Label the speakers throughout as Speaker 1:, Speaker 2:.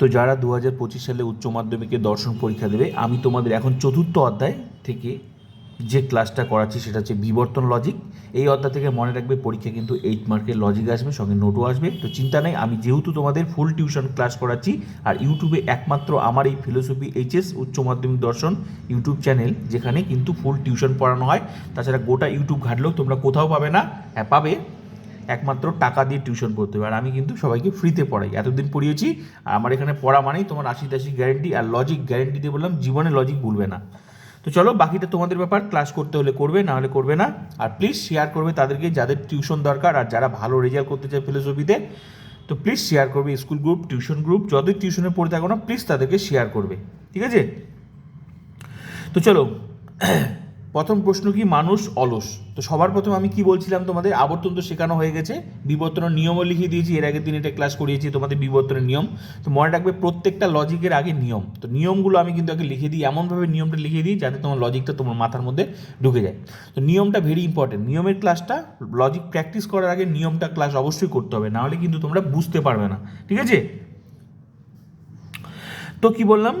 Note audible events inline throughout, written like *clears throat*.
Speaker 1: তো যারা দু হাজার পঁচিশ সালে উচ্চ মাধ্যমিকে দর্শন পরীক্ষা দেবে, আমি তোমাদের এখন চতুর্থ অধ্যায় থেকে যে ক্লাসটা করাচ্ছি সেটা হচ্ছে বিবর্তন লজিক এই অধ্যায় থেকে মনে রাখবে পরীক্ষা কিন্তু এইট মার্কের লজিক আসবে, সঙ্গে নোটও আসবে। তো চিন্তা নেই, আমি যেহেতু তোমাদের ফুল টিউশন ক্লাস করাচ্ছি, আর ইউটিউবে একমাত্র আমার এই ফিলোসফি এইচএস উচ্চ মাধ্যমিক দর্শন ইউটিউব চ্যানেল যেখানে কিন্তু ফুল টিউশন পড়ানো হয়। তাছাড়া গোটা ইউটিউব ঘাটলেও তোমরা কোথাও পাবে না হ্যাঁ পাবে। একমাত্র টাকা দিয়ে টিউশন পড়তে হবে। আর আমি কিন্তু সবাইকে ফ্রিতে পড়াই। এতদিন পড়িয়েছি, আর আমার এখানে পড়া মানেই তোমার আশি তাশি গ্যারেন্টি আর লজিক গ্যারেন্টি দিয়ে বললাম, জীবনে লজিক ভুলবে না। তো চলো, বাকিটা তোমাদের ব্যাপার ক্লাস করতে হলে করবে, না হলে করবে না। আর প্লিজ শেয়ার করবে তাদেরকে যাদের টিউশন দরকার আর যারা ভালো রেজাল্ট করতে চায় ফিলোসফিতে তো প্লিজ শেয়ার করবে স্কুল গ্রুপ টিউশন গ্রুপ যতই টিউশনে পড়ে থাকো না প্লিজ তাদেরকে শেয়ার করবে। ঠিক আছে? তো চলো প্রথম প্রশ্ন কি, মানুষ অলস? তো সবার প্রথম আমি কি বলছিলাম তোমাদের? আবর্তন তো শেখানো হয়ে গেছে। বিবর্তনের নিয়মও লিখিয়ে দিয়েছি। এর আগের দিন এটা ক্লাস করিয়েছি তোমাদের বিবর্তনের নিয়ম। তো মনে রাখবে প্রত্যেকটা লজিকের আগে নিয়ম। তো নিয়মগুলো আমি কিন্তু আগে লিখে দিই, এমনভাবে নিয়মটা লিখে দিই যাতে তোমার লজিকটা তোমার মাথার মধ্যে ঢুকে যায়। তো নিয়মটা ভেরি ইম্পর্টেন্ট নিয়মের ক্লাসটা লজিক প্র্যাকটিস করার আগে নিয়মটা ক্লাস অবশ্যই করতে হবে। নাহলে কিন্তু তোমরা বুঝতে পারবে না। ঠিক আছে? তো কি বললাম?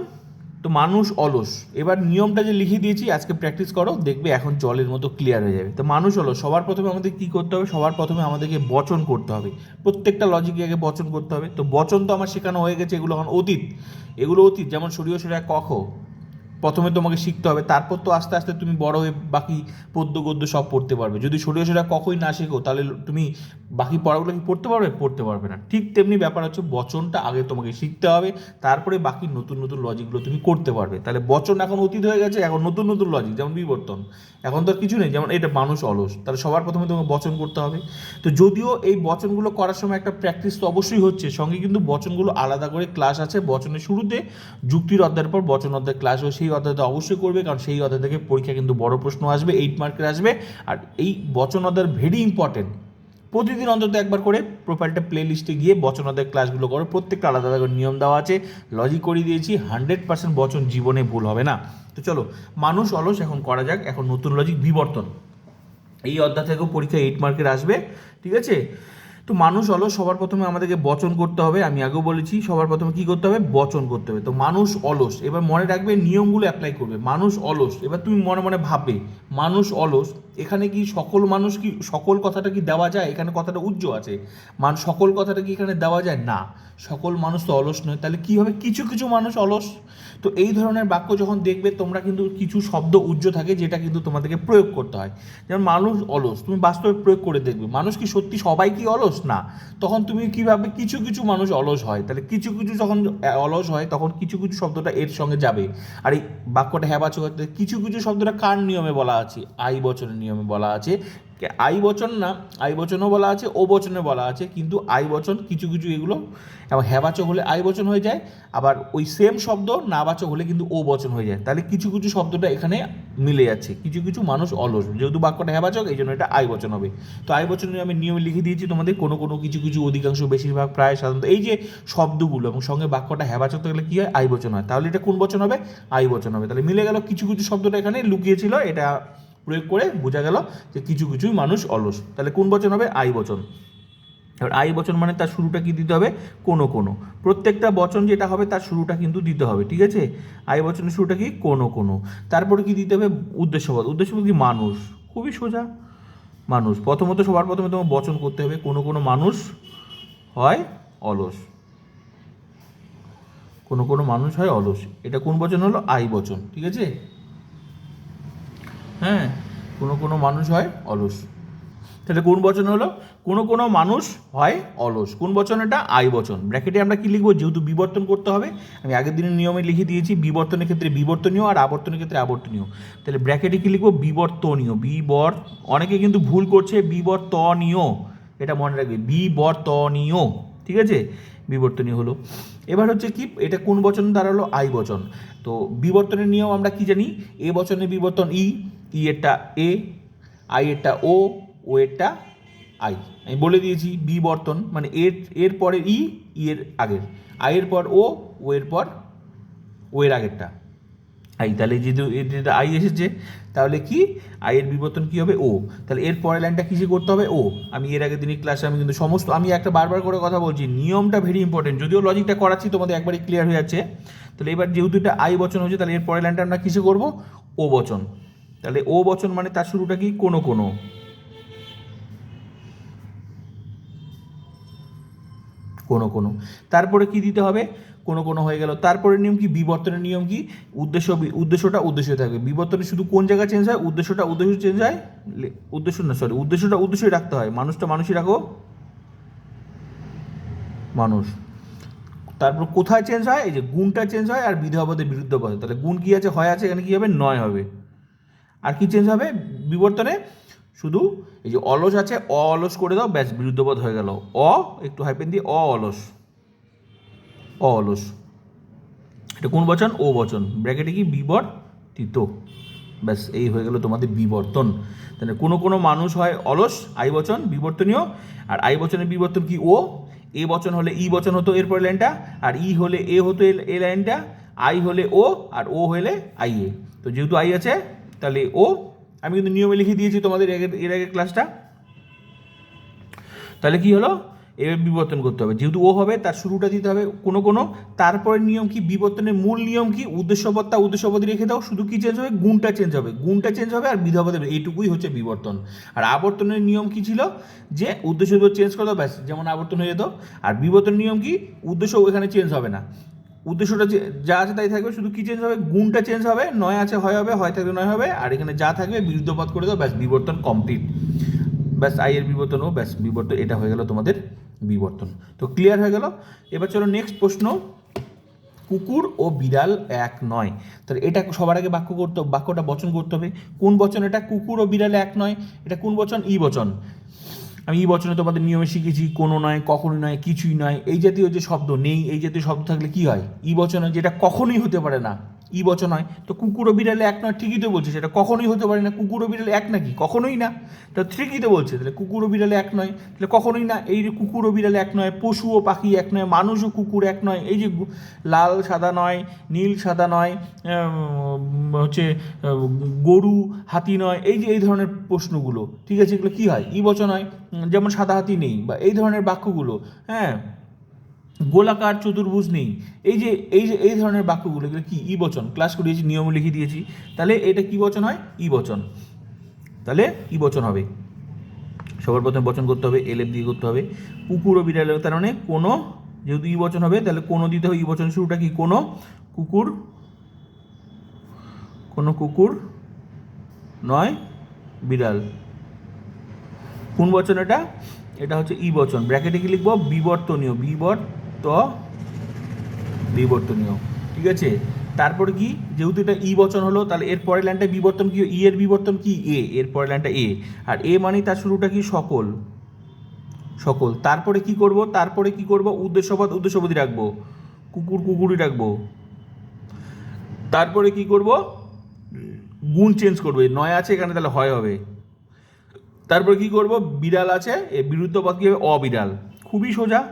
Speaker 1: তো মানুষ অলস। এবার নিয়মটা যে লিখে দিয়েছি, আজকে প্র্যাকটিস করো, দেখবে এখন জলের মতো ক্লিয়ার হয়ে যাবে। তো মানুষ অলস, সবার প্রথমে আমাদের কি করতে হবে? সবার প্রথমে আমাদেরকে বচন করতে হবে। প্রত্যেকটা লজিকে আগে বচন করতে হবে। তো বচন তো আমার শেখানো হয়ে গেছে, এগুলো এখন অতীত। এগুলো অতীত, যেমন সরিয়ে, সরিয়া কখ প্রথমে তোমাকে শিখতে হবে, তারপর তো আস্তে আস্তে তুমি বড় হয়ে বাকি পদ্য গদ্য সব পড়তে পারবে। যদি ছোটো সরিয়া কখনই না শেখো, তাহলে তুমি বাকি পড়াগুলো কি পড়তে পারবে? পড়তে পারবে না। ঠিক তেমনি ব্যাপার হচ্ছে বচনটা আগে তোমাকে শিখতে হবে, তারপরে বাকি নতুন নতুন লজিকগুলো তুমি করতে পারবে। তাহলে বচন এখন অতীত হয়ে গেছে, এখন নতুন নতুন লজিক, যেমন বিবর্তন। এখন তো আর কিছু নেই, যেমন এটা মানুষ অলস, তাহলে সবার প্রথমে তোমাকে বচন করতে হবে। তো যদিও এই বচনগুলো করার সময় একটা প্র্যাকটিস তো অবশ্যই হচ্ছে, সঙ্গে কিন্তু বচনগুলো আলাদা করে ক্লাস আছে বচনের শুরুতে যুক্তির অধ্যায়ের পর বচন অধ্যায় ক্লাস হয় সেই অধ্যায়টা অবশ্যই করবে, কারণ সেই অধ্যায় থেকে পরীক্ষা কিন্তু বড় প্রশ্ন আসবে এইট মার্কের আসবে। আর এই বচন অধ্যায় ভেরি ইম্পর্টেন্ট প্রতিদিন অন্তত একবার করে প্রোফাইলটা প্লে লিস্টে গিয়ে অধ্যায় ক্লাসগুলো করো। প্রত্যেকটা আলাদা আলাদা নিয়ম দেওয়া আছে। লজিক করিয়ে দিয়েছি হান্ড্রেড পার্সেন্ট বচন জীবনে ভুল হবে না। তো চলো, মানুষ অলস, এখন করা যাক। এখন নতুন লজিক বিবর্তন। এই অধ্যায় থেকেও পরীক্ষা এইট মার্কের আসবে, ঠিক আছে? তো মানুষ অলস, সবার প্রথমে আমাদেরকে বচন করতে হবে, আমি আগেও বলেছি, সবার প্রথমে কি করতে হবে? বচন করতে হবে। তো মানুষ অলস, এবার মনে রাখবে নিয়মগুলো অ্যাপ্লাই করবে। মানুষ অলস, এবার তুমি মনে মনে ভাববে, মানুষ অলস এখানে কি সকল মানুষ কি, সকল কথাটা কি দেওয়া যায়? এখানে কথাটা উজ্জ আছে। মান, সকল কথাটা কি এখানে দেওয়া যায়? না। সকল মানুষ তো অলস নয়। তাহলে কি হবে? কিছু কিছু মানুষ অলস। তো এই ধরনের বাক্য যখন দেখবে, তোমরা কিন্তু কিছু শব্দ উজ্জ থাকে, যেটা কিন্তু তোমাদেরকে প্রয়োগ করতে হয়। যেমন, মানুষ অলস। তুমি বাস্তবে প্রয়োগ করে দেখবে। মানুষ কি সত্যি সবাই কি অলস? না। তখন তুমি কীভাবে কিছু কিছু মানুষ অলস হয়। তাহলে কিছু কিছু যখন অলস হয়, তখন কিছু কিছু শব্দটা এর সঙ্গে যাবে। আর এই বাক্যটা হ্যাবাচক কিছু কিছু শব্দটা কার নিয়মে বলা আছে? আই বচনের নিয়মে। বলা আছে। আই বচন না, আই বচনও বলা আছে, ও বচনে বলা আছে। কিন্তু আই বচন কিছু কিছু এগুলো এবং হ্যাবাচক হলে আই বচন হয়ে যায়, আবার ওই সেম শব্দ নাবাচক হলে কিন্তু ও বচন হয়ে যায়। তাহলে কিছু কিছু শব্দটা এখানে মিলে যাচ্ছে। কিছু কিছু মানুষ অলস, যেহেতু বাক্যটা হ্যাবাচক এই জন্য এটা আই বচন হবে। তো আই বচনে আমি নিয়মে লিখে দিয়েছি, তোমাদের কোনো কোনো কিছু কিছু অধিকাংশ বেশিরভাগ প্রায় সাধারণত এই যে শব্দগুলো এবং সঙ্গে বাক্যটা হ্যাবাচক থাকলে কী হয়? আই বচন হয়। তাহলে এটা কোন বচন হবে? আই বচন হবে। তাহলে মিলে গেল কিছু কিছু শব্দটা এখানে লুকিয়েছিল এটা প্রয়োগ করে বোঝা গেল যে কিছু কিছুই মানুষ অলস। তাহলে কোন বচন হবে? আই বচন। এবার আই বচন মানে তার শুরুটা কি দিতে হবে? কোনো কোনো। প্রত্যেকটা বচন যেটা হবে তার শুরুটা কিন্তু দিতে হবে, ঠিক আছে? আই বচনের শুরুটা কি? কোনো কোনো। তারপরে কি দিতে হবে? উদ্দেশ্যপদ উদ্দেশ্যপদ কি? মানুষ। খুবই সোজা। মানুষ। প্রথমত সবার প্রথমে তোমার বচন করতে হবে। কোনো কোনো মানুষ হয় অলস। কোনো কোনো মানুষ হয় অলস। এটা কোন বচন হলো? আই বচন, ঠিক আছে? হ্যাঁ কোনো কোনো মানুষ হয় অলস। তাহলে কোন বচন হলো? কোনো কোনো মানুষ হয় অলস। কোন বচন এটা? আই বচন। ব্র্যাকেটে আমরা কি লিখব? যেহেতু বিবর্তন করতে হবে, আমি আগের দিনের নিয়মে লিখে দিয়েছি, বিবর্তনের ক্ষেত্রে বিবর্তনীয় আর আবর্তনের ক্ষেত্রে আবর্তনীয়। তাহলে ব্র্যাকেটে কি লিখব? বিবর্তনীয়। বিবর, অনেকে কিন্তু ভুল করছে, বিবর্তনীয়। এটা মনে রাখবে, বিবর্তনীয়। ঠিক আছে? বিবর্তনীয় হলো। এবার হচ্ছে কি? এটা কোন বচন? দাঁড়াল আই বচন। তো বিবর্তনের নিয়ম আমরা কি জানি? এ বচনের বিবর্তন ই ই এরটা A I এরটা O O এরটা I আমি বলে দিয়েছি বি বর্তন মানে এর এর পরে ই ই এর আগের। আই এর পর ও ও এর পর ও এর আগেরটা। আই তাহলে যেহেতু এটা আই এসেছে, তাহলে কি? আই এর বিবর্তন কী হবে? ও তাহলে এর পরের লাইনটা কিসে করতে হবে? ও আমি এর আগে দিনই ক্লাসে আমি কিন্তু সমস্ত, আমি একটা বারবার করে কথা বলছি, নিয়মটা ভেরি ইম্পর্টেন্ট যদিও লজিকটা করাচ্ছি, তোমাদের একবারই ক্লিয়ার হয়ে যাচ্ছে। তাহলে এবার যেহেতু এটা আই বচন হয়েছে, তাহলে এর পরের লাইনটা আমরা কিসে করব? ও বচন। তাহলে ও বচন মানে তার শুরুটা কি? কোনো কোনো। কোনো কোনো। তারপরে কি দিতে হবে? কোনো কোনো হয়ে গেল। তারপরে নিয়ম কি? বিবর্তনের নিয়ম কি? উদ্দেশ্য, উদ্দেশ্যটা উদ্দেশ্য থাকবে। বিবর্তনে শুধু কোন জায়গায় চেঞ্জ হয়? উদ্দেশ্যটা উদ্দেশ্য চেঞ্জ হয়? উদ্দেশ্য না সরি উদ্দেশ্যটা উদ্দেশ্যই রাখতে হয়। মানুষটা মানুষই রাখো। মানুষ। তারপর কোথায় চেঞ্জ হয়? এই যে গুণটা চেঞ্জ হয় আর বিধবাপদে বিরুদ্ধ তাহলে গুণ কি আছে? হয় আছে? এখানে কি হবে? নয় হবে। আর কি চেঞ্জ হবে? বিবর্তনে শুধু এই যে অলস আছে, অ অলস করে দাও, ব্যাস বিরুদ্ধপদ হয়ে গেল। অ, একটু হাইপেন দিয়ে অ অলস। অ অলস। এটা কোন বচন? ও বচন। ব্র্যাকেটে কি? বিবর্তিত। ব্যাস, এই হয়ে গেল তোমাদের বিবর্তন। তাহলে কোনো কোনো মানুষ হয় অলস, আই বচন বিবর্তনীয়। আর আই বচনের বিবর্তন কি? ও। এ বচন হলে ই বচন হতো এরপর লাইনটা, আর ই হলে এ হতো এ লাইনটা, আই হলে ও, আর ও হলে আই এ। তো যেহেতু আই আছে তাহলে ও, আমি কিন্তু নিয়মে লিখে দিয়েছি তোমাদের এর আগের- ক্লাসটা তাহলে কি হলো? এবার বিবর্তন করতে হবে। যেহেতু ও হবে, তার শুরুটা দিতে হবে কোনো কোনো। তারপরে নিয়ম কি? বিবর্তনের মূল নিয়ম কি? উদ্দেশ্যপদটা উদ্দেশ্যপদ রেখে দাও। শুধু কি চেঞ্জ হবে? গুণটা চেঞ্জ হবে। গুণটা চেঞ্জ হবে আর বিধবাদের এইটুকুই হচ্ছে বিবর্তন। আর আবর্তনের নিয়ম কি ছিল? যে উদ্দেশ্য চেঞ্জ করে দাও, ব্যাস, যেমন আবর্তন হয়ে যেত। আর বিবর্তনের নিয়ম কি? উদ্দেশ্য এখানে চেঞ্জ হবে না। উদ্দেশ্যটা যে- যা আছে তাই থাকবে, শুধু কি চেঞ্জ হবে? গুণটা চেঞ্জ হবে, নয় আছে, হয় হবে, হয় থাকবে, নয় হবে, আর এখানে যা থাকবে বিরুদ্ধপদ করে দাও, ব্যাস, বিবর্তন কমপ্লিট ব্যাস আই এর বিবর্তন ও, ব্যাস, বিবর্তন, এটা হয়ে গেল তোমাদের বিবর্তন। তো ক্লিয়ার হয়ে গেল? এবার চলো নেক্সট প্রশ্ন। কুকুর ও বিড়াল এক নয়। তাহলে এটা সবার আগে বাক্য করতে বাক্যটা বচন করতে হবে। কোন বচন? এটা কুকুর ও বিড়াল এক নয়। এটা কোন বচন? ই বচন। আমি ই বচনে তোমাদের নিয়মে শিখেছি, কোনো নয়, কখনোই নয়, কিছুই নয়, এই জাতীয় যে শব্দ, নেই, এই জাতীয় শব্দ থাকলে কি হয়? ই বচনে যেটা কখনোই হতে পারে না ই বচন হয় তো কুকুর বিড়ালে এক নয়, ঠিকই তো বলছে, সেটা কখনোই হতে পারে না কুকুর বিড়ালে এক নাকি? কখনোই না। তো ঠিকই তো বলছে, তাহলে কুকুর বিড়ালে এক নয়, তাহলে কখনোই না, এই যে কুকুর বিড়ালে এক নয় পশু ও পাখি এক নয় মানুষ ও কুকুর এক নয়, এই যে লাল, সাদা নয়, নীল, সাদা নয় হচ্ছে গরু, হাতি নয়, এই যে, এই ধরনের প্রশ্নগুলো, ঠিক আছে, এগুলো কী হয়? ই বচন হয় যেমন সাদা হাতি নেই বা এই ধরনের বাক্যগুলো হ্যাঁ? গোলাকার চতুর্ভুজ নেই। এই যে এই যে, এই ধরনের বাক্যগুলো, এগুলো কি? ই বচন। ক্লাস করিয়েছি, নিয়ম লিখে দিয়েছি। তাহলে এটা কি বচন হয়? ই বচন। তাহলে ই বচন হবে। সবার প্রথমে বচন করতে হবে এলেপ দিয়ে করতে হবে। কুকুর ও বিড়াল, তার মানে কোনো, যেহেতু ই বচন হবে, তাহলে কোনো দিতে হবে ই বচন শুরুটা কি? কোনো কুকুর কোনো কুকুর নয়, বিড়াল। কোন বচন এটা? এটা হচ্ছে ই বচন। ব্র্যাকেটে কি লিখব? বিবর্তনীয়। বিবর্ত, বিবর্তনীয়। ঠিক আছে? তারপর কি? যেহেতু এটা ই বচন হলো, তাহলে এর পরের লাইনটা বিবর্তন কি? ই এর বিবর্তন কি? এ। এর পরের লাইনটা এ। আর এ মানে তার শুরুটা কি? সকল। সকল। তারপরে কি করব? তারপরে কি করব? উদ্দেশ্যপদ উদ্দেশ্যপদী রাখব। কুকুর, কুকুরই রাখব। তারপরে কি করব? গুণ চেঞ্জ করবে। নয় আছে এখানে, তাহলে হয় হবে। তারপরে কি করব? বিড়াল আছে, এ বিরুদ্ধ পদ কি হবে? অবিড়াল। খুবই সোজা।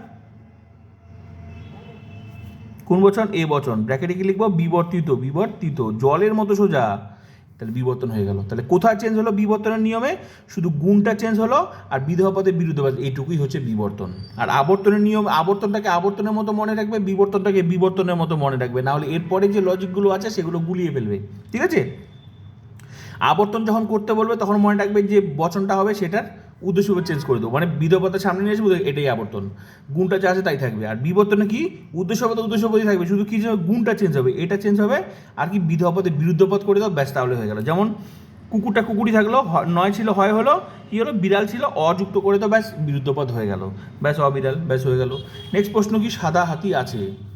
Speaker 1: কোন বচন? এ বচন। ব্র্যাকেটে কি লিখব? বিবর্তিত বিবর্তিত। জলের মতো সোজা। তাহলে বিবর্তন হয়ে গেল। তাহলে কোথায় চেঞ্জ হলো বিবর্তনের নিয়মে? শুধু গুণটা চেঞ্জ হলো আর বিধবা পদে বিরুদ্ধ পদ এইটুকুই হচ্ছে বিবর্তন। আর আবর্তনের নিয়ম, আবর্তনটাকে আবর্তনের মতো মনে রাখবে, বিবর্তনটাকে বিবর্তনের মতো মনে রাখবে। না হলে এরপরে যে লজিকগুলো আছে, সেগুলো গুলিয়ে ফেলবে। ঠিক আছে? আবর্তন যখন করতে বলবে, তখন মনে রাখবে যে বচনটা হবে সেটার উদ্দেশ্য চেঞ্জ করে দেবো। মানে বিধবতার সামনে নিয়ে আসব এটাই আবর্তন। গুণটা যা আছে তাই থাকবে। আর বিবর্তনে কি? উদ্দেশ্যপদ উদ্দেশ্যপদই থাকবে। শুধু কি গুণটা চেঞ্জ হবে। এটা চেঞ্জ হবে, আর কি বিধবপদে বিরুদ্ধপদ করে দাও ব্যস্ত তাহলে হয়ে গেল। যেমন কুকুরটা কুকুরই থাকল নয় ছিল, হয় হলো, কি হলো? বিড়াল ছিল, অযুক্ত করে দাও, ব্যাস বিরুদ্ধপদ হয়ে গেল। ব্যাস অবিড়াল, ব্যাস হয়ে গেল। নেক্সট প্রশ্ন কি? সাদা হাতি আছে।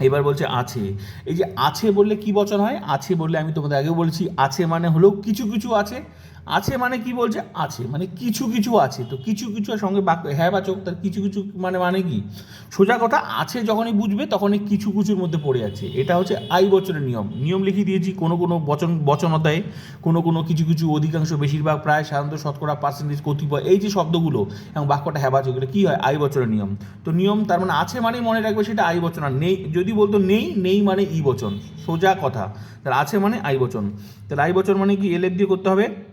Speaker 1: এবার বলছে আছে। এই যে আছে বললে কি বচন হয়? আছে বললে আমি তোমাদের আগেও বলছি, আছে মানে হলো কিছু কিছু আছে। আছে মানে কি বলছে? আছে মানে কিছু কিছু আছে। তো কিছু কিছু সঙ্গে বাক্য হ্যাঁ বাচক তার কিছু কিছু মানে মানে কি? সোজা কথা, আছে যখনই বুঝবে, তখনই কিছু কিছুর মধ্যে পড়ে আছে এটা হচ্ছে আই বচনের নিয়ম। নিয়ম লিখিয়ে দিয়েছি, কোনো কোনো বচন, বচনতায় কোনো কোনো কিছু কিছু অধিকাংশ বেশিরভাগ প্রায় সাধারণত শতকরা পার্সেন্টেজ কতিপয় এই যে শব্দগুলো এবং বাক্যটা হ্যাঁ বাচক এটা কী হয়? আই বচনের নিয়ম। তো নিয়ম, তার মানে আছে মানেই মনে রাখবে সেটা আই বচন। আর নেই, যদি বলতো নেই নেই মানে ই বচন। সোজা কথা। তাহলে আছে মানে আই বচন। তাহলে আই বচন মানে কি? এলের দিয়ে করতে হবে।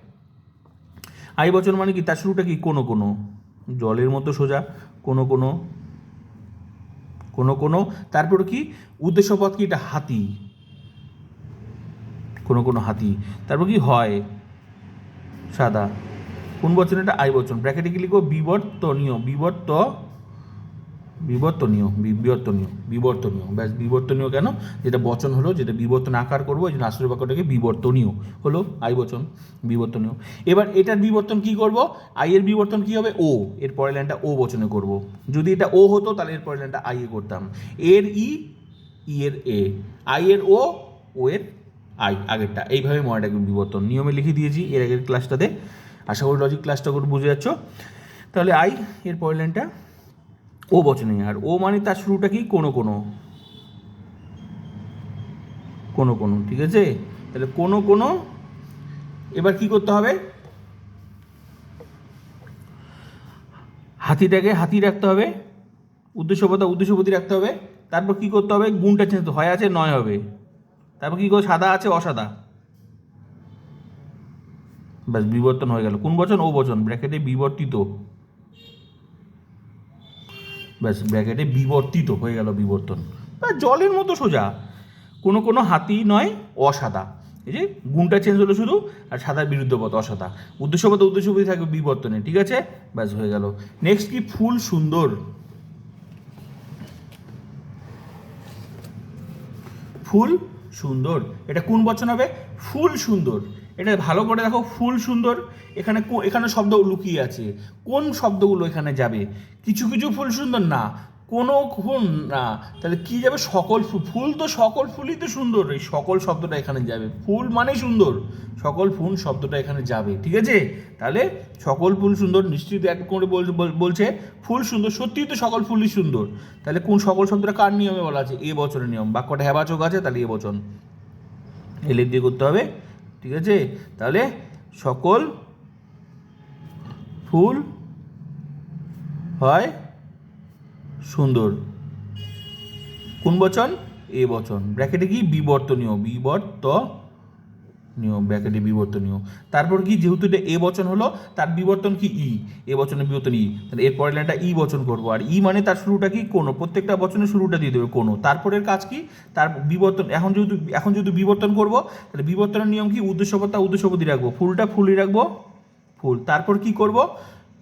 Speaker 1: আই বচন মানে কি? তার শুরুটা কি? কোনো কোনো। জলের মতো সোজা। কোনো কোনো। কোনো কোনো। তারপর কি? উদ্দেশ্য পথ কি? এটা হাতি। কোনো কোনো হাতি। তারপর কি? হয়। সাদা। কোন বচন? এটা আই বচন। ব্র্যাকেটে কি লিখব বিবর্তনীয়। বিবর্ত বিবর্তনীয় বিবর্তনীয় বিবর্তনীয়। ব্যাস, বিবর্তনীয় কেন? যেটা বচন হলো, যেটা বিবর্তন আকার করব, এই জন্য আশ্রয় বাক্যটাকে বিবর্তনীয় হলো, আই বচন, বিবর্তনীয়। এবার এটার বিবর্তন কি করব? আই এর বিবর্তন কি হবে? ও। এর পরের লাইনটা ও বচনে করব। যদি এটা ও হতো, তাহলে এর পরের লাইনটা আই এ করতাম। এর ই ই এর এ। আই এর ও ও এর আই, আগেরটা। এইভাবে রাখবেন বিবর্তন। নিয়মে লিখে দিয়েছি এর আগের ক্লাসটাতে আশা করি লজিক ক্লাসটা করে বুঝে যাচ্ছ। তাহলে আই এর পরের লাইনটা ও বচনে আর ও মানে তার শুরুটা কি? কোনো কোনো। কোনো কোনো, ঠিক আছে? তাহলে কোনো কোনো, এবার কি করতে হবে? হাতিটাকে হাতি রাখতে হবে। উদ্দেশ্যপতা উদ্দেশ্যপতি রাখতে হবে। তারপর কি করতে হবে? গুণটা চেঞ্জ হয় আছে, নয় হবে। তারপর কি করবে? সাদা আছে, অসাদা। ব্যাস, বিবর্তন হয়ে গেল। কোন বচন? ও বচন। ব্র্যাকেটে বিবর্তিত। ব্যাস ব্র্যাকেটে বিবর্তিত হয়ে গেল বিবর্তন। জলের মতো সোজা। কোনো কোনো হাতি নয়, অসাদা। এই যে গুণটা চেঞ্জ হলো শুধু, আর সাদার বিরুদ্ধ পথ, অসাদা। উদ্দেশ্যপথ উদ্দেশ্যপতি থাকবে বিবর্তনে, ঠিক আছে? ব্যাস, হয়ে গেল। নেক্সট কি? ফুল সুন্দর। ফুল সুন্দর। এটা কোন বচন হবে? ফুল সুন্দর। এটা ভালো করে দেখো, ফুল সুন্দর। এখানে এখানে শব্দ লুকিয়ে আছে। কোন শব্দগুলো এখানে যাবে? কিছু কিছু ফুল সুন্দর না, কোনো ফুল না। তাহলে কি যাবে? সকল ফুল ফুল তো সকল ফুলই তো সুন্দর। এই সকল শব্দটা এখানে যাবে। ফুল মানে সুন্দর। সকল ফুল শব্দটা এখানে যাবে, ঠিক আছে? তাহলে সকল ফুল সুন্দর, নিশ্চিত এক করে বল- বল- বলছে, ফুল সুন্দর, সত্যিই তো সকল ফুলই সুন্দর। তাহলে কোন সকল শব্দটা কার নিয়মে বলা আছে? এ বছরের নিয়ম। বাক্যটা হেবাচক আছে, তাহলে এ বচন। এলের দিয়ে করতে হবে। ঠিক আছে? তাহলে সকল ফুল হয় সুন্দর। কোন বচন? এ বচন। ব্র্যাকেটে কি? বিবর্তনীয়। বিবর্ত নিয়ম ব্র্যাকেটে বিবর্তনীয় তারপর কি? যেহেতু এটা এ বচন হলো, তার বিবর্তন কি? ই। এ বচনের বিবর্তন ই। তাহলে এর পরের লাইনটা ই বচন করব। আর ই মানে তার শুরুটা কি? কোনো প্রত্যেকটা বচনের শুরুটা দিয়ে দেবে কোনো তারপরের কাজ কি? তার বিবর্তন, এখন যেহেতু এখন যেহেতু বিবর্তন করব, তাহলে বিবর্তনের নিয়ম কি? উদ্দেশ্যপতা উদ্দেশ্যপতি রাখব। ফুলটা ফুলই রাখব। ফুল। তারপর কি করব?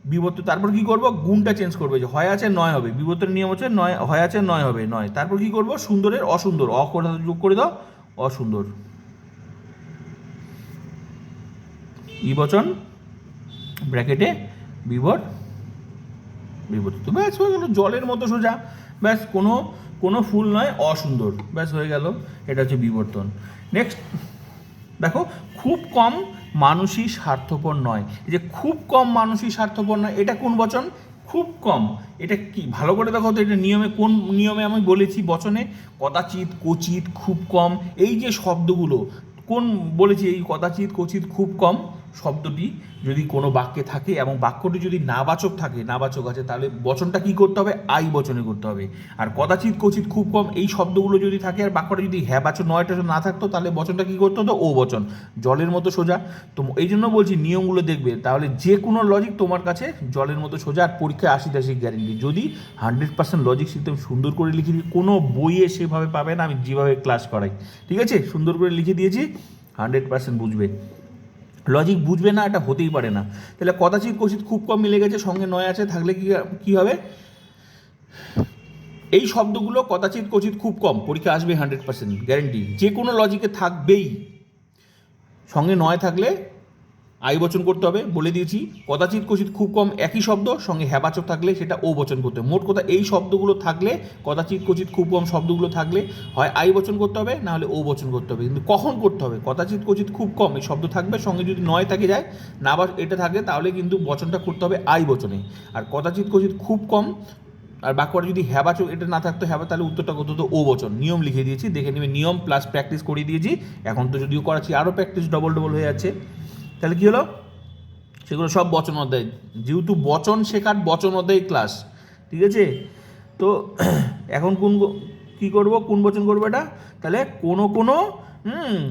Speaker 1: বিবর্তন, তারপর কি করব? গুণটা চেঞ্জ করবে যে হয় আছে, নয় হবে। বিবর্তনের নিয়ম হচ্ছে নয়, হয় আছে, নয় হবে, নয়। তারপর কি করব? সুন্দরের অসুন্দর। অ যোগ করে দাও। অসুন্দর। ই বচন ব্র্যাকেটে বিবর বিবর্তিত। ব্যাস, হয়ে গেল। জলের মতো সোজা। ব্যাস, কোনো কোনো ফুল নয়, অসুন্দর। ব্যাস, হয়ে গেল। এটা হচ্ছে বিবর্তন। নেক্সট দেখো, খুব কম মানুষই স্বার্থপর নয়। এই যে খুব কম মানুষই স্বার্থপর নয়, এটা কোন বচন? খুব কম। এটা কি, ভালো করে দেখো তো, এটা নিয়মে কোন নিয়মে আমি বলেছি বচনে? কদাচিৎ কচিত খুব কম। এই যে শব্দগুলো, কোন বলেছি এই কদাচিৎ কচিত খুব কম? শব্দটি যদি কোনো বাক্যে থাকে এবং বাক্যটি যদি নাবাচক থাকে, নাবাচক আছে, তাহলে বচনটা কি করতে হবে? আই বচনে করতে হবে। আর কদাচিৎ কচিত খুব কম এই শব্দগুলো যদি থাকে আর বাক্যটা যদি হ্যাঁ বাচক নয়টা না থাকতো, তাহলে বচনটা কি করতে হতো? ও বচন। জলের মতো সোজা। তো এই জন্য বলছি নিয়মগুলো দেখবে। তাহলে যে কোনো লজিক তোমার কাছে জলের মতো সোজা আর পরীক্ষায় আশি টাশি গ্যারেন্টি যদি হান্ড্রেড পার্সেন্ট লজিক সিস্টেম সুন্দর করে লিখে দিই, কোনো বইয়ে সেভাবে পাবে না, আমি যেভাবে ক্লাস করাই। ঠিক আছে? সুন্দর করে লিখে দিয়েছি হান্ড্রেড পার্সেন্ট বুঝবে। লজিক বুঝবে না, এটা হতেই পারে না। তাহলে কদাচিৎ কোচিত খুব কম মিলে গেছে, সঙ্গে নয় আছে, থাকলে কি, কী হবে? এই শব্দগুলো কদাচিৎ কোচিত খুব কম, পরীক্ষা আসবে হান্ড্রেড পার্সেন্ট গ্যারেন্টি যে কোনো লজিকে থাকবেই। সঙ্গে নয় থাকলে আই বচন করতে হবে, বলে দিয়েছি। কদাচিৎ কচিত খুব কম একই শব্দ, সঙ্গে হ্যাবাচক থাকলে সেটা ও বচন করতে হবে। মোট কথা এই শব্দগুলো থাকলে, কদাচিৎ কচিত খুব কম শব্দগুলো থাকলে হয় আই বচন করতে হবে, না হলে ও বচন করতে হবে। কিন্তু কখন করতে হবে? কদাচিৎ কচিত খুব কম এই শব্দ থাকবে, সঙ্গে যদি নয় থাকে যায়, না বা এটা থাকে, তাহলে কিন্তু বচনটা করতে হবে আই বচনে। আর কদাচিৎ কচিত খুব কম, আর বাক্যটা যদি হ্যাবাচক এটা না থাকতো হ্যাবা তাহলে উত্তরটা হতো ও বচন। নিয়ম লিখে দিয়েছি, দেখে নেবে নিয়ম প্লাস প্র্যাকটিস করিয়ে দিয়েছি। এখন তো যদিও করাচ্ছি আরও প্র্যাকটিস ডবল ডবল হয়ে যাচ্ছে। তাহলে কী হলো? সেগুলো সব বচন অধ্যায়। যেহেতু বচন শেখার বচন অধ্যায় ক্লাস ঠিক আছে? তো *clears throat* এখন কোন কি করব? কোন বচন করব এটা? তাহলে কোনো কোনো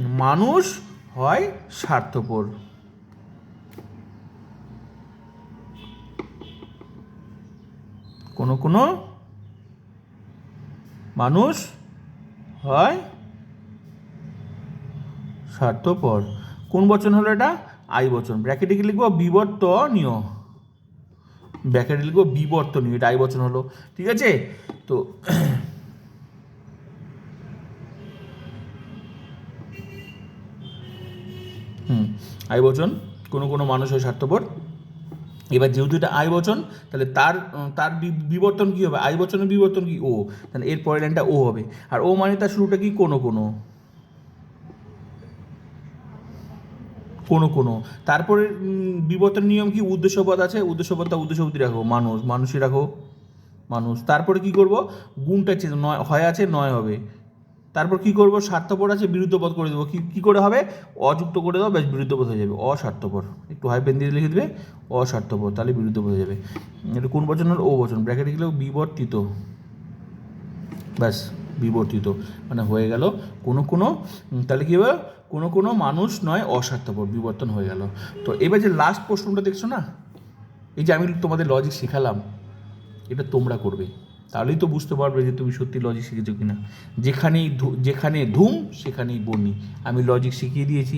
Speaker 1: মানুষ হয় স্বার্থপর। কোনো কোনো মানুষ হয় স্বার্থপর। কোন বচন হলো এটা? আই বচন। ব্র্যাকেটে কি লিখব? বিবর্তনীয়। ব্র্যাকেটে লিখব বিবর্তনীয়, এটা আই বচন হলো। ঠিক আছে? তো *clears throat* হুম, আই বচন, কোনো কোনো মানুষ হয় স্বার্থপর। এবার যেহেতু এটা আই বচন, তাহলে তার তার বিবর্তন কি হবে? আই বচনের বিবর্তন কি? ও। তাহলে এর পরের লাইনটা ও হবে। আর ও মানে তার শুরুটা কি? কোনো কোনো। কোনো কোনো। তারপরে বিবর্তন নিয়ম কি? উদ্দেশ্যপদ আছে? উদ্দেশ্যপদটা উদ্দেশ্যপতি রাখো। মানুষ, মানুষই রাখো। মানুষ। তারপরে কি করব? গুণটা চেঞ্জ, নয়, হয় আছে, নয় হবে। তারপর কি করব? স্বার্থপর আছে বিরুদ্ধপদ করে দেবো। কি কি করে হবে? অযুক্ত করে দেবো, ব্যাস বিরুদ্ধপদ হয়ে যাবে। অস্বার্থপর। একটু হাই পেন দিয়ে লিখে দেবে। অস্বার্থপর, তাহলে বিরুদ্ধপদ হয়ে যাবে। এটা কোন বচন? ও বচন। ব্র্যাকেটে গেলেও বিবর্তিত। ব্যাস। বিবর্তিত। মানে হয়ে গেল কোনো কোনো তাহলে কী হবে কোনো কোনো মানুষ নয় অস্বার্থপর বিবর্তন হয়ে গেল। তো এবার যে লাস্ট প্রশ্নটা দেখছ না? এই যে আমি তোমাদের লজিক শেখালাম, এটা তোমরা করবে। তাহলেই তো বুঝতে পারবে যে তুমি সত্যি লজিক শিখেছো কিনা। যেখানেই যেখানে ধুম, সেখানেই বনি আমি লজিক শিখিয়ে দিয়েছি।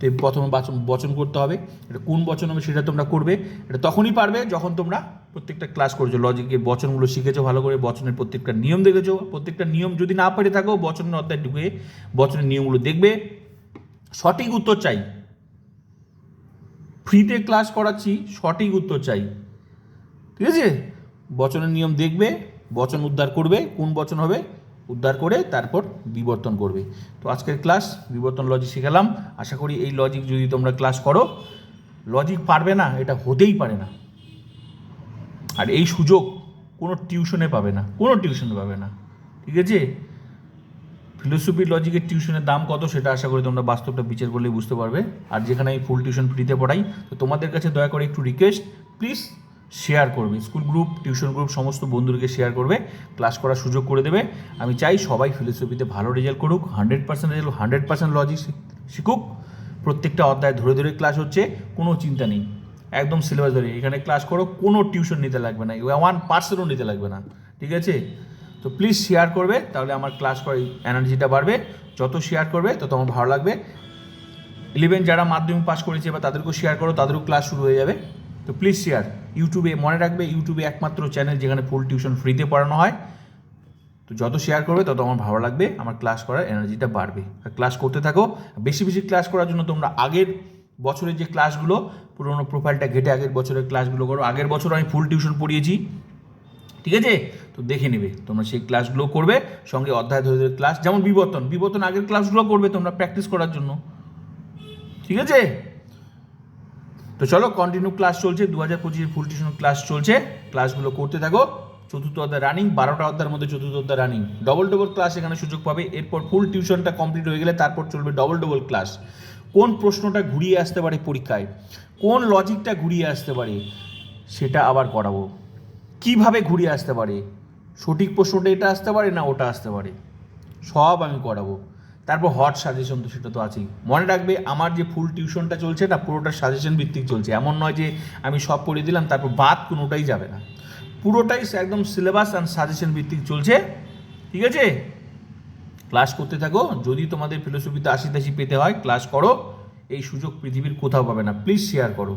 Speaker 1: তো প্রথমে বাচন, বচন করতে হবে। এটা কোন বচন হবে সেটা তোমরা করবে। এটা তখনই পারবে যখন তোমরা প্রত্যেকটা ক্লাস করেছ। লজিকের বচনগুলো শিখেছো ভালো করে, বচনের প্রত্যেকটা নিয়ম দেখেছ। প্রত্যেকটা নিয়ম যদি না পেরে থাকো, বচনের অধ্যায় ঢুকে বচনের নিয়মগুলো দেখবে। সঠিক উত্তর চাই। ফ্রিতে ক্লাস করাচ্ছি, সঠিক উত্তর চাই। ঠিক আছে? বচনের নিয়ম দেখবে। বচন উদ্ধার করবে, কোন বচন হবে? উদ্ধার করে তারপর বিবর্তন করবে। তো আজকের ক্লাস বিবর্তন লজিক শিখালাম। আশা করি এই লজিক যদি তোমরা ক্লাস করো লজিক পারবে না, এটা হতেই পারে না। আর এই সুযোগ কোনো টিউশনে পাবে না, কোনো টিউশনে পাবে না। ঠিক আছে? ফিলোসফি লজিকের টিউশনের দাম কত সেটা আশা করি তোমরা বাস্তবটা বিচার করলেই বুঝতে পারবে। আর যেখানে আমি ফুল টিউশন ফ্রিতে পড়াই, তো তোমাদের কাছে দয়া করে একটু রিকোয়েস্ট প্লিজ শেয়ার করবে। স্কুল গ্রুপ টিউশন গ্রুপ সমস্ত বন্ধুদেরকে শেয়ার করবে। ক্লাস করার সুযোগ করে দেবে। আমি চাই সবাই ফিলোসফিতে ভালো রেজাল্ট করুক hundred percent result hundred percent logic শিখুক। প্রত্যেকটা অধ্যায় ধরে ধরে ক্লাস হচ্ছে, কোনো চিন্তা নেই। একদম সিলেবাস ধরে। এখানে ক্লাস করো, কোনো টিউশন নিতে লাগবে না। ওয়ান পার্সেন্টও নিতে লাগবে না। ঠিক আছে? তো প্লিজ শেয়ার করবে, তাহলে আমার ক্লাস করার এনার্জিটা বাড়বে। যত শেয়ার করবে, তত আমার ভালো লাগবে। ইলেভেন যারা মাধ্যমিক পাস করেছে বা তাদেরকেও শেয়ার করো, তাদেরও ক্লাস শুরু হয়ে যাবে। তো প্লিজ শেয়ার ইউটিউবে মনে রাখবে, ইউটিউবে একমাত্র চ্যানেল যেখানে ফুল টিউশন ফ্রিতে পড়ানো হয়। তো যত শেয়ার করবে, তত আমার ভালো লাগবে, আমার ক্লাস করার এনার্জিটা বাড়বে। আর ক্লাস করতে থাকো বেশি বেশি ক্লাস করার জন্য তোমরা আগের বছরের যে ক্লাসগুলো পুরোনো প্রোফাইলটা ঘেটে আগের বছরের ক্লাসগুলো করো। আগের বছর আমি ফুল টিউশন পড়িয়েছি, ঠিক আছে? তো দেখে নেবে, তোমরা সেই ক্লাসগুলো করবে, সঙ্গে অধ্যায় ধরে ধরে ক্লাস যেমন বিবর্তন। বিবর্তন আগের ক্লাসগুলো করবে তোমরা প্র্যাকটিস করার জন্য। ঠিক আছে? তো চলো কন্টিনিউ ক্লাস চলছে দু হাজার পঁচিশের ফুল টিউশন ক্লাস চলছে ক্লাসগুলো করতে থাকো। চতুর্থ অধ্যায় রানিং বারোটা অধ্যায়ের মধ্যে চতুর্থ অধ্যায় রানিং ডবল ডবল ক্লাস এখানে সুযোগ পাবে। এরপর ফুল টিউশনটা কমপ্লিট হয়ে গেলে তারপর চলবে ডবল ডবল ক্লাস কোন প্রশ্নটা ঘুরিয়ে আসতে পারে পরীক্ষায়? কোন লজিকটা ঘুরিয়ে আসতে পারে? সেটা আবার করাবো। কীভাবে ঘুরিয়ে আসতে পারে? সঠিক প্রশ্নটা এটা আসতে পারে না ওটা আসতে পারে? সব আমি করাবো। তারপর হট সাজেশন তো সেটা তো আছেই। মনে রাখবে আমার যে ফুল টিউশনটা চলছে না পুরোটা সাজেশন ভিত্তিক চলছে। এমন নয় যে আমি সব পড়িয়ে দিলাম, তারপর বাদ কোনোটাই যাবে না। পুরোটাই একদম সিলেবাস অ্যান্ড সাজেশন ভিত্তিক চলছে। ঠিক আছে? ক্লাস করতে থাকো। যদি তোমাদের ফিলোসফিতে আশি তাশি পেতে হয় ক্লাস করো। এই সুযোগ পৃথিবীর কোথাও পাবে না। প্লিজ শেয়ার করো।